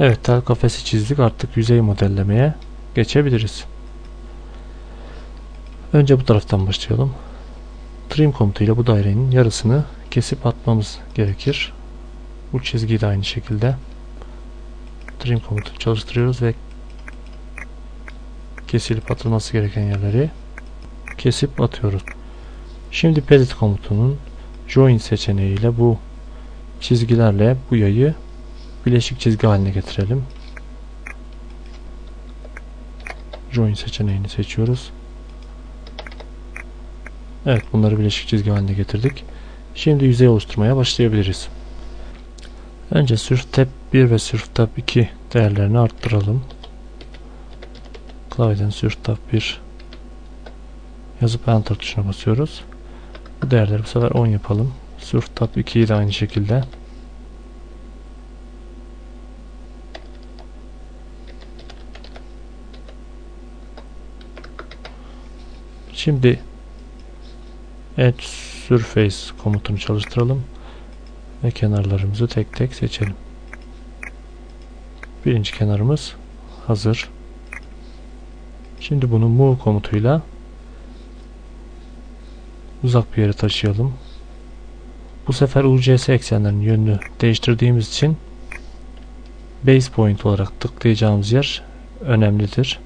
Evet tel kafesi çizdik artık yüzey modellemeye geçebiliriz. Önce bu taraftan başlayalım. Trim komutuyla bu dairenin yarısını kesip atmamız gerekir. Bu çizgiyi de aynı şekilde trim komutu çalıştırıyoruz ve kesilip atılması gereken yerleri kesip atıyoruz. Şimdi pedit komutunun join seçeneğiyle bu çizgilerle bu yayı bileşik çizgi haline getirelim. Join seçeneğini seçiyoruz. Evet bunları bileşik çizgi haline getirdik. Şimdi yüzey oluşturmaya başlayabiliriz. Önce Surf Tab 1 ve Surf Tab 2 değerlerini arttıralım. Klavyeden Surf Tab 1 yazıp Enter tuşuna basıyoruz. Bu değerleri bu sefer 10 yapalım. Surf Tab 2'yi de aynı şekilde. Şimdi Edge Surface komutunu çalıştıralım ve kenarlarımızı tek tek seçelim. Birinci kenarımız hazır. Şimdi bunu move komutuyla uzak bir yere taşıyalım. Bu sefer UCS eksenlerinin yönünü değiştirdiğimiz için base point olarak tıklayacağımız yer önemlidir.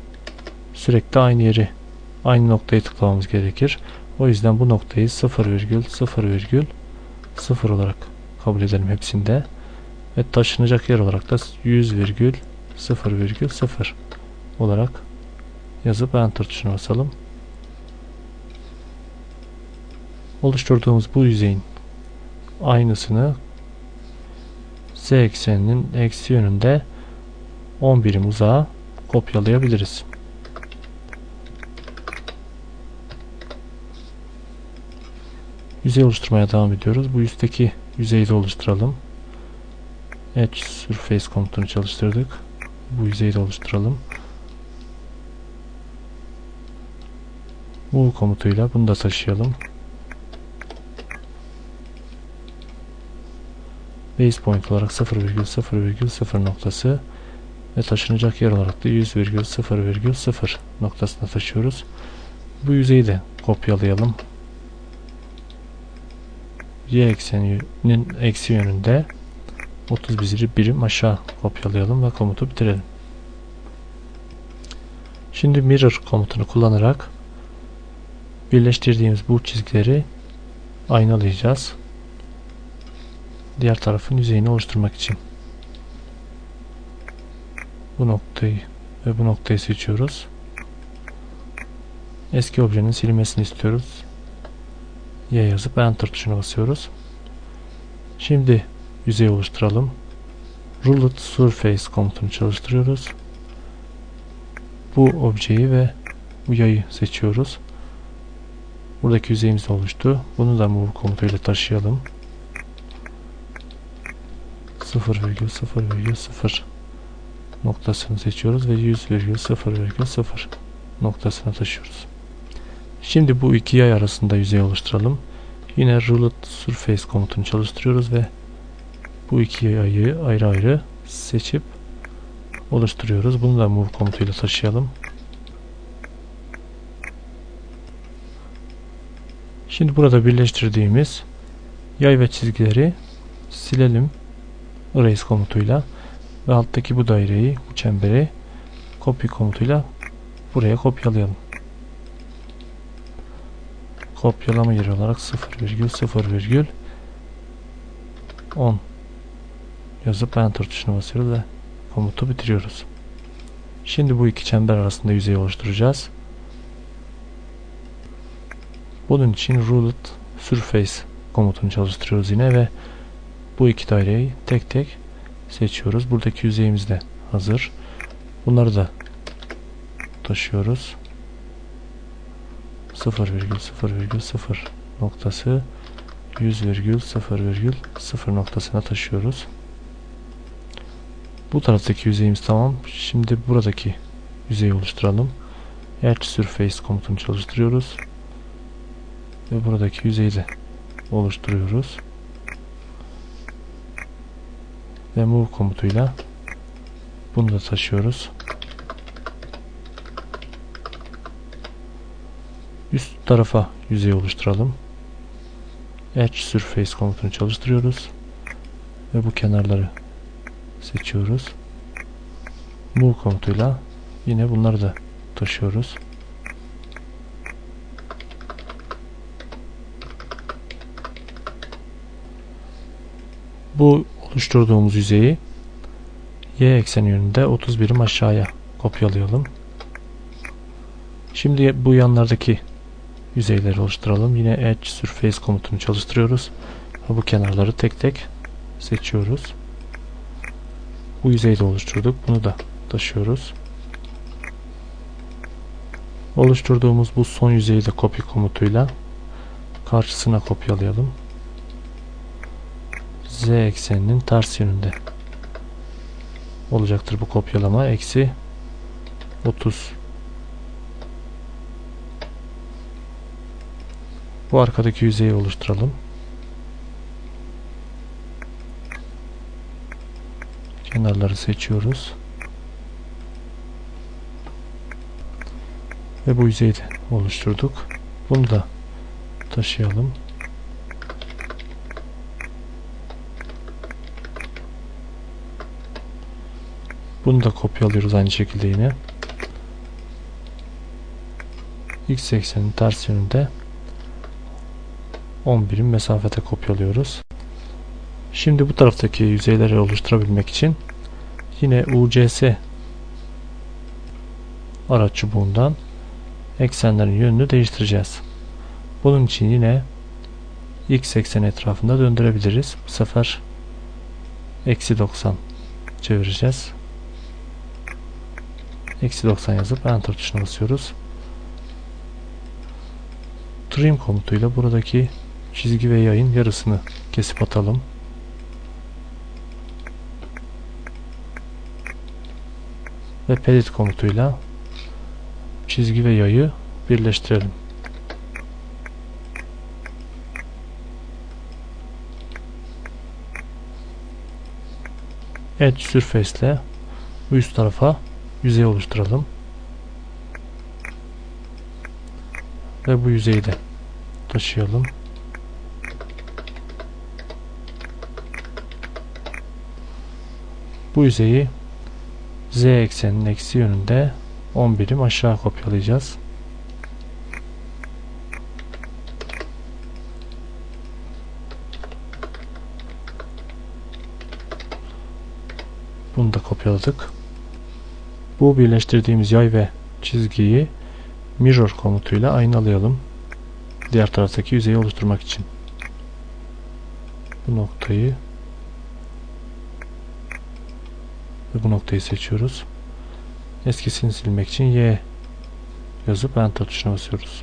Sürekli aynı yeri aynı noktayı tıklamamız gerekir. O yüzden bu noktayı 0,0,0 olarak kabul edelim hepsinde. Ve taşınacak yer olarak da 100,0,0 olarak yazıp enter tuşuna basalım. Oluşturduğumuz bu yüzeyin aynısını z ekseninin eksi yönünde 10 birim uzağa kopyalayabiliriz. Yüzey oluşturmaya devam ediyoruz. Bu üstteki yüzeyi de oluşturalım. Edge Surface komutunu çalıştırdık. Bu yüzeyi de oluşturalım. Move komutuyla bunu da taşıyalım. Base point olarak 0,0,0 noktası ve taşınacak yer olarak da 100,0,0 noktasına taşıyoruz. Bu yüzeyi de kopyalayalım y ekseninin eksi yönünde 31 birim aşağı kopyalayalım ve komutu bitirelim. Şimdi mirror komutunu kullanarak birleştirdiğimiz bu çizgileri aynalayacağız. Diğer tarafın yüzeyini oluşturmak için. Bu noktayı ve bu noktayı seçiyoruz. Eski objenin silinmesini istiyoruz. Y yazıp Enter tuşuna basıyoruz. Şimdi yüzey oluşturalım. Ruled Surface komutunu çalıştırıyoruz. Bu objeyi ve bu yayı seçiyoruz. Buradaki yüzeyimiz oluştu. Bunu da move komutuyla taşıyalım. 0,0,0 noktasını seçiyoruz ve 100,0,0 noktasına taşıyoruz. Şimdi bu iki yay arasında yüzey oluşturalım. Yine Ruled Surface komutunu çalıştırıyoruz ve bu iki yayı ayrı ayrı seçip oluşturuyoruz. Bunu da Move komutuyla taşıyalım. Şimdi burada birleştirdiğimiz yay ve çizgileri silelim. Erase komutuyla ve alttaki bu daireyi, bu çemberi copy komutuyla buraya kopyalayalım kopyalama yeri olarak 0,0,10 yazıp enter tuşuna basıyoruz ve komutu bitiriyoruz. Şimdi bu iki çember arasında yüzey oluşturacağız. Bunun için ruled surface komutunu çalıştırıyoruz yine ve bu iki daireyi tek tek seçiyoruz. Buradaki yüzeyimiz de hazır. Bunları da taşıyoruz. 0,0,0 noktası 100,0,0 noktasına taşıyoruz. Bu taraftaki yüzeyimiz tamam. Şimdi buradaki yüzeyi oluşturalım. Edge Surface komutunu çalıştırıyoruz. Ve buradaki yüzeyi de oluşturuyoruz. Ve Move komutuyla Bunu da taşıyoruz. Üst tarafa yüzey oluşturalım. Edge Surface komutunu çalıştırıyoruz. Ve bu kenarları seçiyoruz. Move komutuyla yine bunları da taşıyoruz. Bu oluşturduğumuz yüzeyi y ekseni yönünde 30 birim aşağıya kopyalayalım. Şimdi bu yanlardaki yüzeyleri oluşturalım. Yine Edge Surface komutunu çalıştırıyoruz. Bu kenarları tek tek seçiyoruz. Bu yüzeyi de oluşturduk. Bunu da taşıyoruz. Oluşturduğumuz bu son yüzeyi de copy komutuyla karşısına kopyalayalım. Z ekseninin ters yönünde olacaktır bu kopyalama. Eksi 30 Bu arkadaki yüzeyi oluşturalım. Kenarları seçiyoruz. Ve bu yüzeyi de oluşturduk. Bunu da taşıyalım. Bunu da kopyalıyoruz aynı şekilde yine. X eksenin ters yönünde 10 birim mesafete kopyalıyoruz. Şimdi bu taraftaki yüzeyleri oluşturabilmek için yine UCS araç çubuğundan eksenlerin yönünü değiştireceğiz. Bunun için yine x eksen etrafında döndürebiliriz. Bu sefer eksi 90 çevireceğiz. Eksi 90 yazıp enter tuşuna basıyoruz. Trim komutuyla buradaki çizgi ve yayın yarısını kesip atalım. Ve pedit komutuyla çizgi ve yayı birleştirelim. Edge Surface ile bu üst tarafa yüzey oluşturalım. Ve bu yüzeyi de taşıyalım. Bu yüzeyi z ekseninin eksi yönünde 10 birim aşağı kopyalayacağız. Bunu da kopyaladık. Bu birleştirdiğimiz yay ve çizgiyi mirror komutuyla aynalayalım. Diğer taraftaki yüzeyi oluşturmak için. Bu noktayı ve bu noktayı seçiyoruz. Eskisini silmek için Y yazıp Enter tuşuna basıyoruz.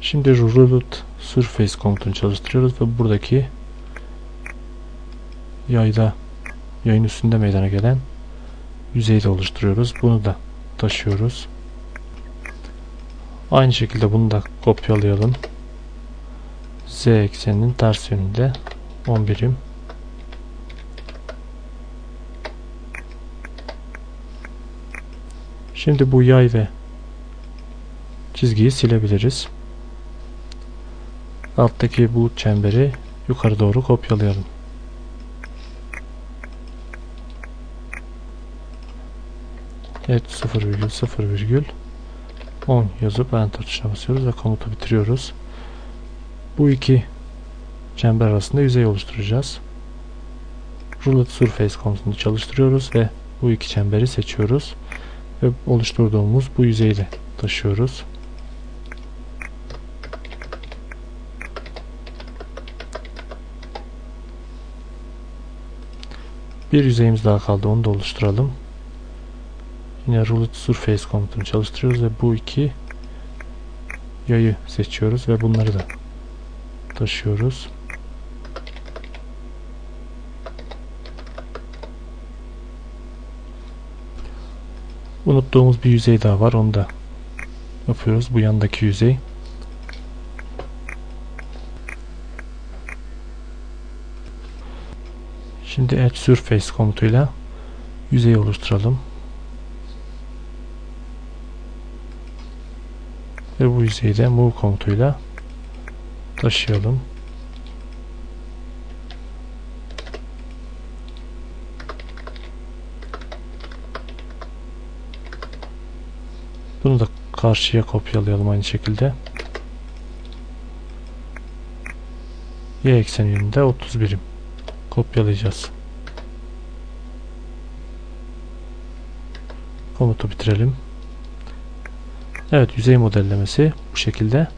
Şimdi Root Surface komutunu çalıştırıyoruz ve buradaki yayda yayın üstünde meydana gelen yüzeyi de oluşturuyoruz. Bunu da taşıyoruz. Aynı şekilde bunu da kopyalayalım. Z ekseninin ters yönünde 10 birim Şimdi bu yay ve çizgiyi silebiliriz. Alttaki bu çemberi yukarı doğru kopyalayalım. Evet 0,0,10 yazıp enter tuşuna basıyoruz ve komutu bitiriyoruz. Bu iki çember arasında yüzey oluşturacağız. Roulette Surface komutunu çalıştırıyoruz ve bu iki çemberi seçiyoruz ve oluşturduğumuz bu yüzeyi de taşıyoruz. Bir yüzeyimiz daha kaldı. Onu da oluşturalım. Yine Roulette Surface komutunu çalıştırıyoruz ve bu iki yayı seçiyoruz ve bunları da taşıyoruz. Unuttuğumuz bir yüzey daha var. Onu da yapıyoruz. Bu yandaki yüzey. Şimdi add surface komutuyla yüzeyi oluşturalım. Ve bu yüzeyi de move komutuyla taşıyalım. Bunu da karşıya kopyalayalım aynı şekilde. Y ekseni yönünde 30 birim kopyalayacağız. Komutu bitirelim. Evet yüzey modellemesi bu şekilde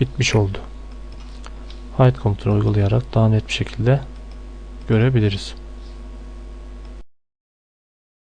bitmiş oldu. Hide komutunu uygulayarak daha net bir şekilde görebiliriz.